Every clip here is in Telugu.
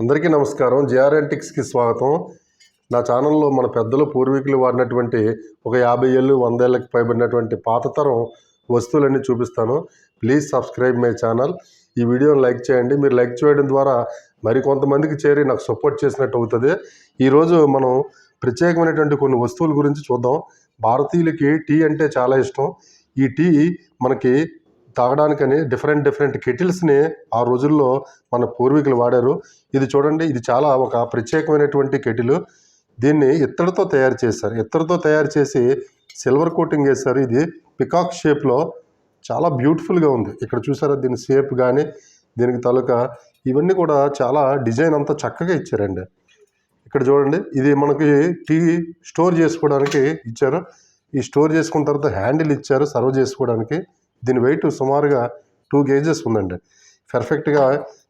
అందరికీ నమస్కారం. జిఆర్ఎన్టిక్స్కి స్వాగతం. నా ఛానల్లో మన పెద్దలు పూర్వీకులు వాడినటువంటి ఒక యాభై ఏళ్ళు వందేళ్ళకి పైబడినటువంటి పాత తరం వస్తువులన్నీ చూపిస్తాను. Please subscribe my channel. ఈ వీడియోని లైక్ చేయండి. మీరు లైక్ చేయడం ద్వారా మరి కొంతమందికి చేరి నాకు సపోర్ట్ చేసినట్టు అవుతుంది. ఈరోజు మనం ప్రత్యేకమైనటువంటి కొన్ని వస్తువుల గురించి చూద్దాం. భారతీయులకి టీ అంటే చాలా ఇష్టం. ఈ టీ మనకి తాగడానికని డిఫరెంట్ డిఫరెంట్ కెటిల్స్ని ఆ రోజుల్లో మన పూర్వీకులు వాడారు. ఇది చూడండి ఇది చాలా ఒక ప్రత్యేకమైనటువంటి కెటిల్ దీన్ని ఇత్తడితో తయారు చేశారు. ఇత్తడితో తయారు చేసి సిల్వర్ కోటింగ్ వేశారు. ఇది పికాక్ షేప్లో చాలా బ్యూటిఫుల్గా ఉంది. ఇక్కడ చూసారా దీని షేప్ కానీ దీనికి తాలూకా ఇవన్నీ కూడా చాలా డిజైన్ అంతా చక్కగా ఇచ్చారండి. ఇక్కడ చూడండి ఇది మనకి టీ స్టోర్ చేసుకోవడానికి ఇచ్చారు. ఈ స్టోర్ చేసుకున్న తర్వాత హ్యాండిల్ ఇచ్చారు సర్వ్ చేసుకోవడానికి. దీని వెయిట్ సుమారుగా టూ కేజెస్ ఉందండి. పర్ఫెక్ట్గా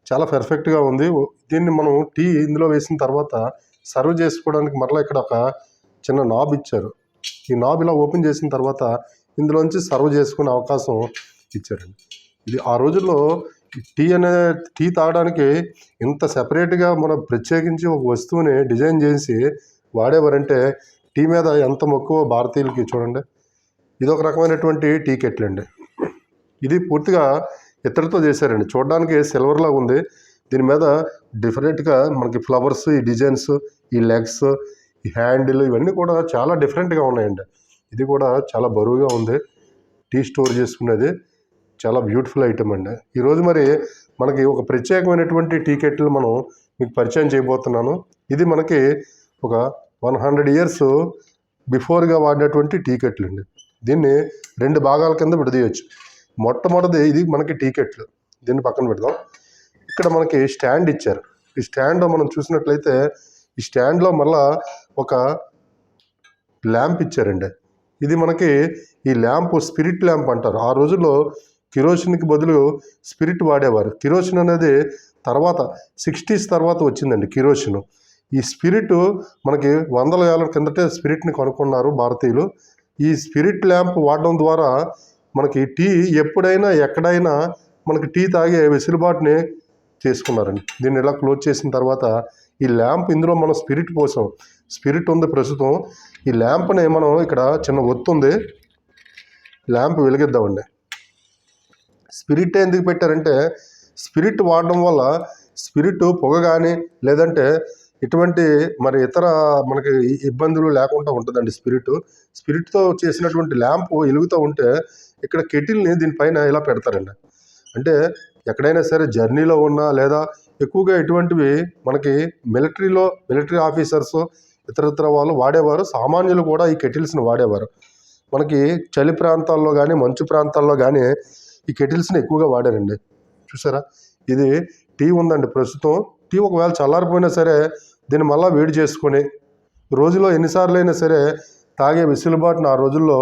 చాలా పర్ఫెక్ట్గా ఉంది. దీన్ని మనం టీ ఇందులో వేసిన తర్వాత సర్వ్ చేసుకోవడానికి మరలా ఇక్కడ ఒక చిన్న నాబ్ ఇచ్చారు. ఈ నాబ్ ఇలా ఓపెన్ చేసిన తర్వాత ఇందులోంచి సర్వ్ చేసుకునే అవకాశం ఇచ్చారండి. ఇది ఆ రోజుల్లో టీ అనే టీ తాగడానికి ఇంత సపరేట్గా మనం ప్రత్యేకించి ఒక వస్తువుని డిజైన్ చేసి వాడేవారంటే టీ మీద ఎంత మక్కువ భారతీయులకి చూడండి. ఇది ఒక రకమైనటువంటి టీ కెట్లు అండి. ఇది పూర్తిగా ఇతరతో చేశారండి. చూడడానికి సిల్వర్లా ఉంది. దీని మీద డిఫరెంట్గా మనకి ఫ్లవర్స్ ఈ డిజైన్స్ ఈ లెగ్స్ ఈ హ్యాండిల్ ఇవన్నీ కూడా చాలా డిఫరెంట్గా ఉన్నాయండి. ఇది కూడా చాలా బరువుగా ఉంది. టీ స్టోర్ చేసుకునేది చాలా బ్యూటిఫుల్ ఐటమ్ అండి. ఈరోజు మరి మనకి ఒక ప్రత్యేకమైనటువంటి టీ కెట్లు మనం మీకు పరిచయం చేయబోతున్నాను. ఇది మనకి ఒక వన్ హండ్రెడ్ ఇయర్స్ బిఫోర్గా వాడినటువంటి టీ కెట్లు అండి దీన్ని రెండు భాగాల కింద విడదీయచ్చు. మొట్టమొదటి ఇది మనకి టికెట్లు. దీన్ని పక్కన పెడదాం. ఇక్కడ మనకి స్టాండ్ ఇచ్చారు. ఈ స్టాండ్లో మనం చూసినట్లయితే ఈ స్టాండ్లో మళ్ళా ఒక ల్యాంప్ ఇచ్చారండి. ఇది మనకి ఈ ల్యాంప్ స్పిరిట్ ల్యాంప్ అంటారు. ఆ రోజుల్లో కిరోసిన్కి బదులు స్పిరిట్ వాడేవారు. కిరోసిన్ అనేది తర్వాత సిక్స్టీస్ తర్వాత వచ్చిందండి కిరోసిన్. ఈ స్పిరిట్ మనకి వందల ఏళ్ళ కిందటే స్పిరిట్ని కనుక్కున్నారు భారతీయులు. ఈ స్పిరిట్ ల్యాంప్ వాడడం ద్వారా మనకి టీ ఎప్పుడైనా ఎక్కడైనా మనకి టీ తాగే వెసులుబాటుని చేసుకున్నారండి. దీన్ని ఇలా క్లోజ్ చేసిన తర్వాత ఈ ల్యాంప్ ఇందులో మనం స్పిరిట్ పోసాం. స్పిరిట్ ఉంది ప్రస్తుతం. ఈ ల్యాంప్ని మనం ఇక్కడ చిన్న ఒత్తు ఉంది. ల్యాంప్ వెలిగిద్దామండి. స్పిరిట్ ఎందుకు పెట్టారంటే స్పిరిట్ వాడడం వల్ల స్పిరిట్ పొగ కానీ లేదంటే ఇటువంటి మరి ఇతర మనకి ఇబ్బందులు లేకుండా ఉంటుందండి స్పిరిట్. స్పిరిట్తో చేసినటువంటి ల్యాంప్ వెలుగుతూ ఉంటే ఇక్కడ కెటిల్ని దీనిపైన ఇలా పెడతారండి? అంటే ఎక్కడైనా సరే జర్నీలో ఉన్నా లేదా ఎక్కువగా ఇటువంటివి మనకి మిలిటరీలో మిలిటరీ ఆఫీసర్స్ ఇతరత్ర వాళ్ళు వాడేవారు. సామాన్యులు కూడా ఈ కెటిల్స్ని వాడేవారు. మనకి చలి ప్రాంతాల్లో కానీ మంచు ప్రాంతాల్లో కానీ ఈ కెటిల్స్ని ఎక్కువగా వాడారండి. చూసారా? ఇది టీ ఉందండి ప్రస్తుతం. టీ ఒకవేళ చల్లారిపోయినా సరే దీన్ని మళ్ళీ వేడి చేసుకొని రోజులో ఎన్నిసార్లు అయినా సరే తాగే వెసులుబాటును ఆ రోజుల్లో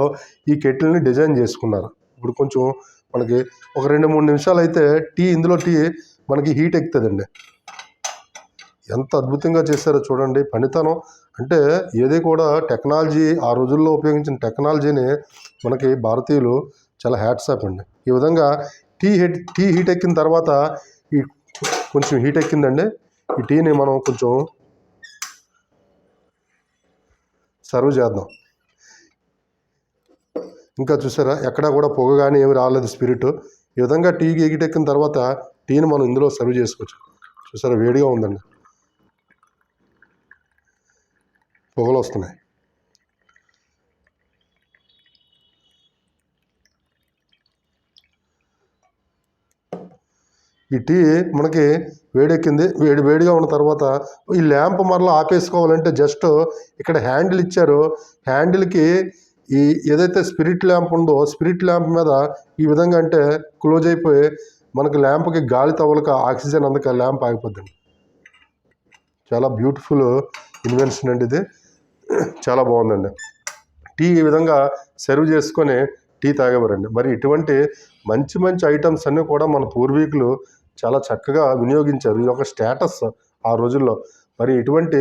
ఈ కెటిల్ని డిజైన్ చేసుకున్నారు. ఇప్పుడు కొంచెం మనకి ఒక రెండు మూడు నిమిషాలు అయితే టీ ఇందులో టీ మనకి హీట్ ఎక్కుతుందండి. ఎంత అద్భుతంగా చేశారో చూడండి. పనితనం అంటే ఏది కూడా టెక్నాలజీ ఆ రోజుల్లో ఉపయోగించిన టెక్నాలజీని మనకి భారతీయులు చాలా హ్యాట్సాప్ అండి. ఈ విధంగా టీ హీట్ టీ హీట్ ఎక్కిన తర్వాత ఈ కొంచెం హీట్ ఎక్కిందండి. ఈ టీని మనం కొంచెం సర్వ్ చేద్దాం. ఇంకా చూసారా ఎక్కడా కూడా పొగ కానీ ఏమి రాలేదు స్పిరిట్. ఈ విధంగా టీ ఎగిటెక్కిన తర్వాత టీని మనం ఇందులో సర్వ్ చేసుకోవచ్చు. చూసారా వేడిగా ఉందండి. పొగలు వస్తున్నాయి. ఈ టీ మనకి వేడెక్కింది. వేడి వేడిగా ఉన్న తర్వాత ఈ ల్యాంప్ మరలా ఆపేసుకోవాలంటే జస్ట్ ఇక్కడ హ్యాండిల్ ఇచ్చారు. హ్యాండిల్కి ఈ ఏదైతే స్పిరిట్ ల్యాంప్ ఉందో స్పిరిట్ ల్యాంప్ మీద ఈ విధంగా అంటే క్లోజ్ అయిపోయి మనకి ల్యాంప్కి గాలి తవ్వలక ఆక్సిజన్ అందక ల్యాంప్ ఆగిపోద్దండి. చాలా బ్యూటిఫుల్ ఇన్వెన్షన్ అండి ఇది. చాలా బాగుందండి. టీ ఈ విధంగా సర్వ్ చేసుకొని టీ తాగేవారండి. మరి ఇటువంటి మంచి మంచి ఐటమ్స్ అన్నీ కూడా మన పూర్వీకులు చాలా చక్కగా వినియోగించారు. ఇది ఒక స్టేటస్ ఆ రోజుల్లో. మరి ఇటువంటి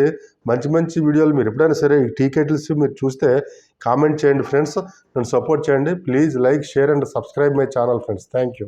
మంచి మంచి వీడియోలు మీరు ఎప్పుడైనా సరే ఈ మీరు చూస్తే కామెంట్ చేయండి ఫ్రెండ్స్ నన్ను సపోర్ట్ చేయండి. Please like share and subscribe my channel friends. Thank you.